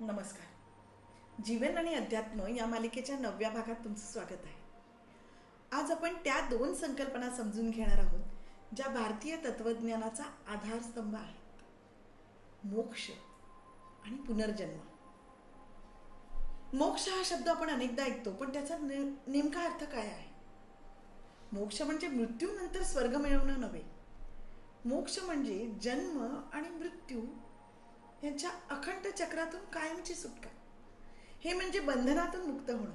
नमस्कार. जीवन आणि अध्यात्म या मालिकेच्या नवव्या भागात तुमचं स्वागत आहे. आज आपण त्या दोन संकल्पना समजून घेणार आहोत ज्या भारतीय तत्वज्ञानाचा आधारस्तंभ आहेत. मोक्ष आणि पुनर्जन्म. मोक्ष हा शब्द आपण अनेकदा ऐकतो पण त्याचा ने- नेमका अर्थ काय आहे? मोक्ष म्हणजे मृत्यूनंतर स्वर्ग मिळवणं नव्हे. मोक्ष म्हणजे जन्म आणि मृत्यू यांच्या अखंड चक्रातून कायमची सुटका. हे म्हणजे बंधनातून मुक्त होणं.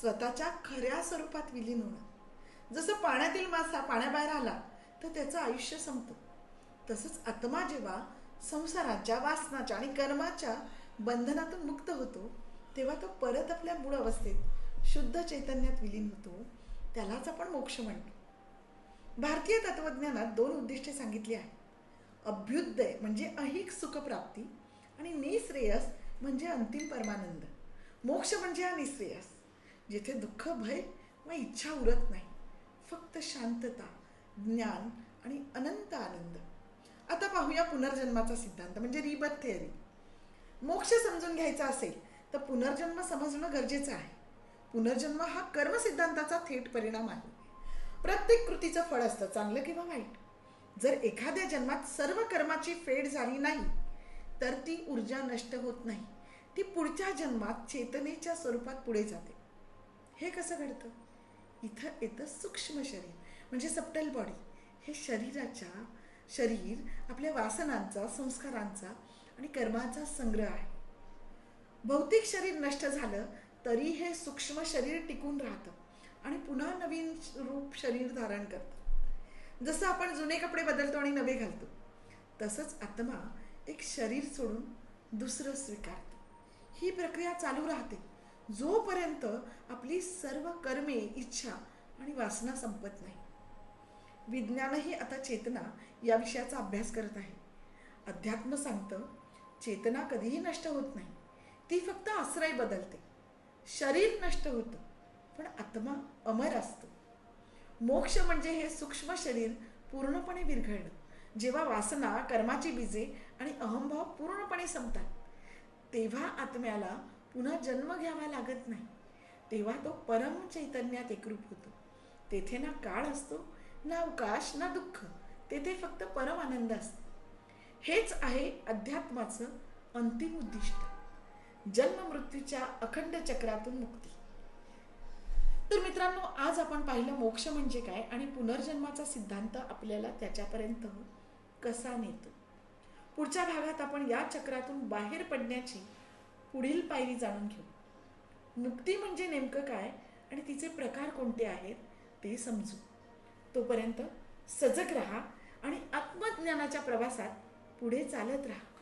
स्वतःच्या खऱ्या स्वरूपात विलीन होणं. जसं पाण्यातील मासा पाण्याबाहेर आला तर त्याचं आयुष्य संपतं. तसंच आत्मा जेव्हा संसाराच्या वासनाच्या आणि कर्माच्या बंधनातून मुक्त होतो तेव्हा तो परत आपल्या मूळ अवस्थेत शुद्ध चैतन्यात विलीन होतो त्यालाच आपण मोक्ष म्हणतो. भारतीय तत्वज्ञानात दोन उद्दिष्टे सांगितली आहेत. अभ्युदय म्हणजे अहिक सुखप्राप्ती आणि निश्रेयस म्हणजे अंतिम परमानंद. मोक्ष म्हणजे हा निश्रेयस जिथे दुःख भय व इच्छा उरत नाही. फक्त शांतता ज्ञान आणि अनंत आनंद. आता पाहूया पुनर्जन्माचा सिद्धांत म्हणजे रिबर्थ थिअरी. मोक्ष समजून घ्यायचा असेल तर पुनर्जन्म समजणं गरजेचं आहे. पुनर्जन्म हा कर्म सिद्धांताचा थेट परिणाम आहे. प्रत्येक कृतीचं फळ असतं चांगलं किंवा वाईट. जर एखाद्या जन्मात सर्व कर्माची फेड झाली नाही तर ती ऊर्जा नष्ट होत नाही. ती पुढच्या जन्मात चेतनेच्या स्वरूपात पुढे जाते. हे कसं घडतं? इथं येतं सूक्ष्म शरीर म्हणजे सप्टल बॉडी हे शरीराच्या शरीर आपल्या वासनांचा संस्कारांचा आणि कर्माचा संग्रह आहे. भौतिक शरीर नष्ट झालं तरी हे सूक्ष्म शरीर टिकून राहतं आणि पुन्हा नवीन रूप शरीर धारण करतं. जसं आपण जुने कपडे बदलतो आणि नवे घालतो तसंच आत्मा एक शरीर सोडून दुसरं स्वीकारते. ही प्रक्रिया चालू राहते. जोपर्यंत आपली सर्व कर्मे इच्छा आणि वासना संपत नाही. विज्ञानही आता चेतना या विषयाचा अभ्यास करत आहे. अध्यात्म सांगतं चेतना कधीही नष्ट होत नाही. ती फक्त आश्रय बदलते. शरीर नष्ट होतं पण आत्मा अमर असतो. मोक्ष म्हणजे हे सूक्ष्म शरीर पूर्णपणे विरघळणं. जेव्हा वासना कर्माची बीजे आणि अहंभाव पूर्णपणे संपतात तेव्हा आत्म्याला पुन्हा जन्म घ्यावा लागत नाही. तेव्हा तो परम चैतन्यात एकरूप होतो. तेथे ना काळ असतो ना अवकाश ना दुःख. तेथे फक्त परम आनंद असतो. हेच आहे अध्यात्माचं अंतिम उद्दिष्ट. जन्म मृत्यूच्या अखंड चक्रातून मुक्ती. तर मित्रांनो आज आपण पाहिलं मोक्ष म्हणजे काय आणि पुनर्जन्माचा सिद्धांत आपल्याला त्याच्यापर्यंत कसा नेतो? पुढच्या भागात आपण या चक्रातून बाहेर पडण्याची पुढील पायरी जाणून घेऊ. मुक्ती म्हणजे नेमकं काय आणि तिचे प्रकार कोणते आहेत ते समजू. तोपर्यंत सजग राहा आणि आत्मज्ञानाच्या प्रवासात पुढे चालत राहा.